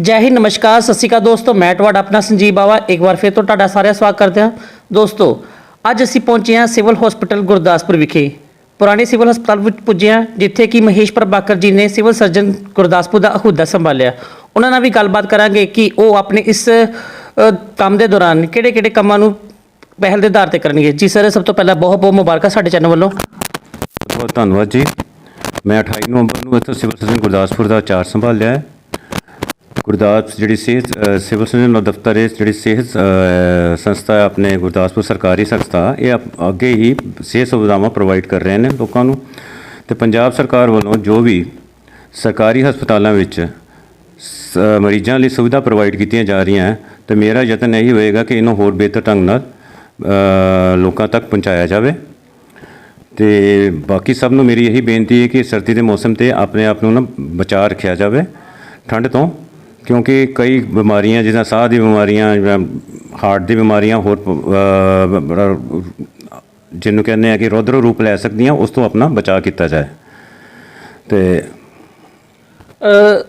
ਜੈ ਹਿੰਦ, ਨਮਸਕਾਰ, ਸਤਿ ਸ਼੍ਰੀ ਅਕਾਲ ਦੋਸਤੋ, ਮੈਂ ਤੁਹਾਡਾ ਆਪਣਾ ਸੰਜੀਵ ਬਾਵਾ, ਇੱਕ ਵਾਰ ਫਿਰ ਤੋਂ ਤੁਹਾਡਾ ਸਾਰਿਆਂ ਦਾ ਸਵਾਗਤ ਕਰਦੇ ਹਾਂ। ਦੋਸਤੋ, ਅੱਜ ਅਸੀਂ ਪਹੁੰਚੇ ਹਾਂ ਸਿਵਲ ਹਸਪੀਟਲ ਗੁਰਦਾਸਪੁਰ ਵਿਖੇ। ਪੁਰਾਣੇ ਸਿਵਲ ਹਸਪਤਾਲ ਵਿੱਚ ਪੁੱਜੇ ਹਾਂ, ਜਿੱਥੇ ਕਿ ਮਹੇਸ਼ ਪ੍ਰਭਾਕਰ ਜੀ ਨੇ ਸਿਵਲ ਸਰਜਨ ਗੁਰਦਾਸਪੁਰ ਦਾ ਅਹੁਦਾ ਸੰਭਾਲਿਆ। ਉਹਨਾਂ ਨਾਲ ਵੀ ਗੱਲਬਾਤ ਕਰਾਂਗੇ ਕਿ ਉਹ ਆਪਣੇ ਇਸ ਕੰਮ ਦੇ ਦੌਰਾਨ ਕਿਹੜੇ-ਕਿਹੜੇ ਕੰਮਾਂ ਨੂੰ ਪਹਿਲ ਦੇ ਆਧਾਰ ਤੇ ਕਰਨਗੇ। ਜੀ ਸਰ, ਸਭ ਤੋਂ ਪਹਿਲਾਂ ਬਹੁਤ ਬਹੁਤ ਮੁਬਾਰਕਾਂ ਸਾਡੇ ਚੈਨਲ ਵੱਲੋਂ। ਬਹੁਤ ਧੰਨਵਾਦ ਜੀ। ਮੈਂ 28 ਨਵੰਬਰ ਨੂੰ ਇੱਥੇ ਸਿਵਲ ਸਰਜਨ ਗੁਰਦਾਸਪੁਰ ਦਾ ਚਾਰਜ ਸੰਭਾਲਿਆ ਹੈ। ਗੁਰਦਾਸ ਜਿਹੜੀ ਸਿਹਤ ਸਿਵਲ ਸਰਜਨ ਦਫ਼ਤਰ ਹੈ, ਜਿਹੜੀ ਸਿਹਤ ਸੰਸਥਾ ਆਪਣੇ ਗੁਰਦਾਸਪੁਰ ਸਰਕਾਰੀ ਸੰਸਥਾ, ਇਹ ਅਪ- ਅੱਗੇ ਹੀ ਸਿਹਤ ਸੁਵਿਧਾਵਾਂ ਪ੍ਰੋਵਾਈਡ ਕਰ ਰਹੇ ਨੇ ਲੋਕਾਂ ਨੂੰ। ਤੇ ਪੰਜਾਬ ਸਰਕਾਰ ਵੱਲੋਂ ਜੋ ਵੀ ਸਰਕਾਰੀ ਹਸਪਤਾਲਾਂ ਵਿੱਚ ਸ- ਮਰੀਜ਼ਾਂ ਲਈ ਸੁਵਿਧਾ ਪ੍ਰੋਵਾਈਡ ਕੀਤੀਆਂ ਜਾ ਰਹੀਆਂ ਹੈ, ਤੇ ਮੇਰਾ ਯਤਨ ਇਹੀ ਹੋਏਗਾ ਕਿ ਇਹਨੂੰ ਹੋਰ ਬਿਹਤਰ ਢੰਗ ਨਾਲ ਲੋਕਾਂ ਤੱਕ ਪਹੁੰਚਾਇਆ ਜਾਵੇ। ਤੇ ਬਾਕੀ ਸਭ ਨੂੰ ਮੇਰੀ ਇਹੀ ਬੇਨਤੀ ਹੈ ਕਿ ਸਰਦੀ ਦੇ ਮੌਸਮ ਤੇ ਆਪਣੇ ਆਪ ਨੂੰ ਨਾ ਬਚਾ ਰੱਖਿਆ ਜਾਵੇ। ਠੰਡ ਤੋਂ ਕਿਉਂਕਿ ਕਈ ਬਿਮਾਰੀਆਂ, ਜਿੱਦਾਂ ਸਾਹ ਦੀ ਬਿਮਾਰੀਆਂ ਜਾਂ ਹਾਰਟ ਦੀ ਬਿਮਾਰੀਆਂ, ਹੋਰ ਜਿਹਨੂੰ ਕਹਿੰਦੇ ਆ ਕਿ ਰੌਦਰ ਰੂਪ ਲੈ ਸਕਦੀਆਂ, ਉਸ ਤੋਂ ਆਪਣਾ ਬਚਾਅ ਕੀਤਾ ਜਾਏ। ਤੇ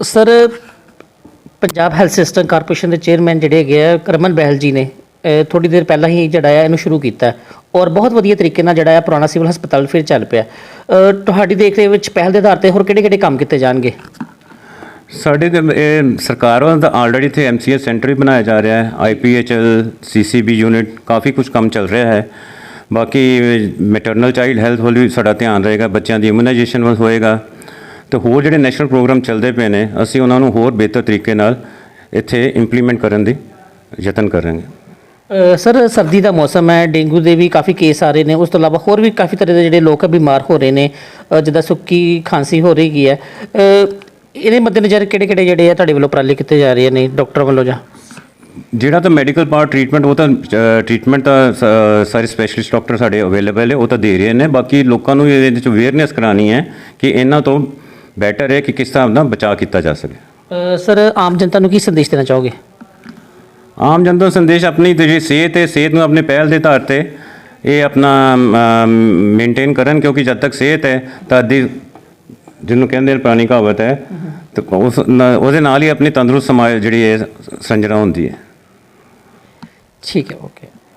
sir, Punjab health system corporation ਦੇ ਚੇਅਰਮੈਨ ਜਿਹੜੇ ਹੈਗੇ ਆ ਕਰਮਨ ਬਹਿਲ ਜੀ ਨੇ ਥੋੜੀ ਦੇਰ ਪਹਿਲਾਂ ਹੀ ਜਿਹੜਾ ਆ, ਇਹਨੂੰ ਸ਼ੁਰੂ ਕੀਤਾ। ਔਰ ਬਹੁਤ ਵਧੀਆ ਤਰੀਕੇ ਨਾਲ ਜਿਹੜਾ ਆ, ਪੁਰਾਣਾ ਸਿਵਲ ਹਸਪਤਾਲ ਫਿਰ ਚੱਲ ਪਿਆ। ਤੁਹਾਡੀ ਦੇਖ ਰੇਖ ਵਿੱਚ ਪਹਿਲ ਦੇ ਆਧਾਰ ਤੇ ਹੋਰ ਕਿਹੜੇ-ਕਿਹੜੇ ਕੰਮ ਕੀਤੇ ਜਾਣਗੇ? ਸਾਡੇ ਤੇ ਇਹ ਸਰਕਾਰ ਵੱਲੋਂ ਤਾਂ ਆਲਰੇਡੀ ਇੱਥੇ ਐਮਸੀਐਸ ਸੈਂਟਰ ਵੀ ਬਣਾਇਆ ਜਾ ਰਿਹਾ ਹੈ ਆਈਪੀਐਚਐਲ ਸੀਸੀਬੀ ਯੂਨਿਟ ਕਾਫੀ ਕੁਝ ਕੰਮ ਚੱਲ ਰਿਹਾ ਹੈ। ਬਾਕੀ ਮੈਟਰਨਲ ਚਾਈਲਡ ਹੈਲਥ ਵੱਲ ਵੀ ਸਾਡਾ ਧਿਆਨ ਰਹੇਗਾ, ਬੱਚਿਆਂ ਦੀ ਇਮਿਊਨਾਈਜੇਸ਼ਨ ਵੱਲ ਹੋਏਗਾ। ਤੇ ਹੋਰ ਜਿਹੜੇ ਨੈਸ਼ਨਲ ਪ੍ਰੋਗਰਾਮ ਚੱਲਦੇ ਪਏ ਨੇ, ਅਸੀਂ ਉਹਨਾਂ ਨੂੰ ਹੋਰ ਬਿਹਤਰ ਤਰੀਕੇ ਨਾਲ ਇੱਥੇ ਇੰਪਲੀਮੈਂਟ ਕਰਨ ਦੀ ਯਤਨ ਕਰਾਂਗੇ। ਸਰ, ਸਰਦੀ ਦਾ ਮੌਸਮ ਹੈ, ਡੇਂਗੂ ਦੇ ਵੀ ਕਾਫੀ ਕੇਸ ਆ ਰਹੇ ਨੇ, ਉਸ ਤੋਂ ਇਲਾਵਾ ਹੋਰ ਵੀ ਕਾਫੀ ਤਰ੍ਹਾਂ ਦੇ ਜਿਹੜੇ ਲੋਕ ਬਿਮਾਰ ਹੋ ਰਹੇ ਨੇ ਜਿੱਦਾਂ ਸੁੱਕੀ ਖਾਂਸੀ ਹੋ ਰਹੀ ਹੈ। ਇਹਦੇ ਮੱਦੇਨਜ਼ਰ ਕਿਹੜੇ-ਕਿਹੜੇ ਜਿਹੜੇ ਆ ਤੁਹਾਡੇ ਵੱਲੋਂ ਉਪਰਾਲੇ ਕੀਤੇ ਜਾ ਰਹੇ ਨੇ ਡਾਕਟਰ ਵੱਲੋਂ ਜਾਂ? ਜਿਹੜਾ ਤਾਂ ਮੈਡੀਕਲ ਪਾਰਟ ਟ੍ਰੀਟਮੈਂਟ ਉਹ ਤਾਂ ਟ੍ਰੀਟਮੈਂਟ ਤਾਂ ਸਾਰੇ ਸਪੈਸ਼ਲਿਸਟ ਡਾਕਟਰ ਸਾਡੇ ਅਵੇਲੇਬਲ ਹੈ ਉਹ ਤਾਂ ਦੇ ਰਹੇ ਨੇ। ਬਾਕੀ ਲੋਕਾਂ ਨੂੰ ਇਹਦੇ ਵਿੱਚ ਅਵੇਅਰਨੈਸ ਕਰਾਣੀ ਹੈ ਕਿ ਇਹਨਾਂ ਤੋਂ ਬੈਟਰ ਹੈ ਕਿ ਕਿਸ ਤਰ੍ਹਾਂ ਦਾ ਬਚਾਅ ਕੀਤਾ ਜਾ ਸਕੇ। ਸਰ ਆਮ ਜਨਤਾ ਨੂੰ ਕੀ ਸੰਦੇਸ਼ ਦੇਣਾ ਚਾਹੋਗੇ? ਆਮ ਜਨਤਾ ਨੂੰ ਸੰਦੇਸ਼ ਆਪਣੀ ਜਿਹੜੀ ਸਿਹਤ ਹੈ ਸਿਹਤ ਨੂੰ ਆਪਣੇ ਪਹਿਲ ਦੇ ਆਧਾਰ ਤੇ ਇਹ ਆਪਣਾ ਮੇਨਟੇਨ ਕਰਨ ਕਿਉਂਕਿ ਜਦ ਤੱਕ ਸਿਹਤ ਹੈ ਤਾਂ ਅੱਧੀ ਜਿਹਨੂੰ ਕਹਿੰਦੇ ਨੇ ਪੁਰਾਣੀ ਕਹਾਵਤ ਹੈ ਤੇ ਉਸ ਨਾ- ਉਹਦੇ ਨਾਲ ਹੀ ਆਪਣੀ ਤੰਦਰੁਸਤ ਸਮਾਜ ਜਿਹੜੀ ਹੈ ਸੰਜਨਾ ਹੁੰਦੀ ਹੈ। ਠੀਕ ਹੈ ਓਕੇ